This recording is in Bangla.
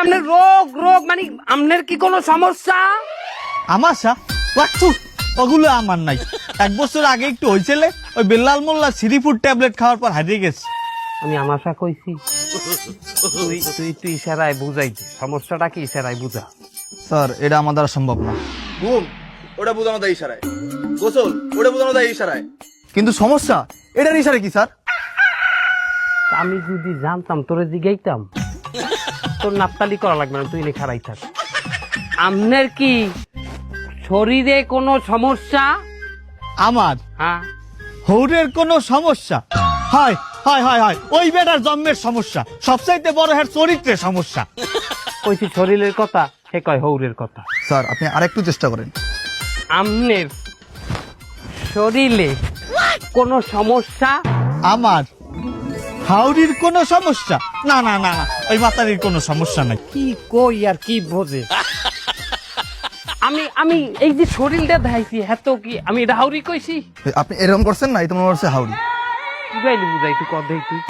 আপনার রোগ রোগ মানে আপনার কি কোনো সমস্যা? আমার সা ওগুলো আমার নাই। এক বছর আগে একটু হয়েছিল ওই বেল্লাল মোল্লা সিরিফুড ট্যাবলেট খাওয়ার পর হারিয়ে গেছে। আমি আমাশা কইছি তুই তুই তুই ইশারায় বুঝাই দে। সমস্যাটা কি ইশারায় বুঝা। স্যার এটা আমার দ্বারা সম্ভব না। ঘুম ওটা বোঝানো দেয় ইশারায়। গোসল ওটা বোঝানো দেয় ইশারায়। কিন্তু সমস্যা এটার ইশারা কি স্যার? আমি যদি জানতাম তোরে জিগাইতাম। তোর নাপতালি করা লাগবে না তুই লেখা রাই থাক। আপনার কি শরীরে কোনো সমস্যা? আমার? হ্যাঁ। হৌরের কোনো সমস্যা? হয় হয় হয় হয় ওই বেটার জন্মের সমস্যা সবচাইতে বড় হ্যার চরিত্রের সমস্যা। কইছি শরীরের কথা সে কয় হৌরের কথা। স্যার আপনি আরেকটু চেষ্টা করেন। আমনের শরীরে কোনো সমস্যা? আমার? হাউরির কোনো সমস্যা? না না না না ওই মাতারির কোনো সমস্যা নাই। কি কই আর কি বোঝে? আমি আমি এই যে শরীরটা দেখাইছি হ্যাঁ তো কি আমি এটা হাউরি কইছি? আপনি এরকম করছেন না এই তোমার হচ্ছে হাউরি বুঝাইলি বুঝাই তুই কর দেখ তুই।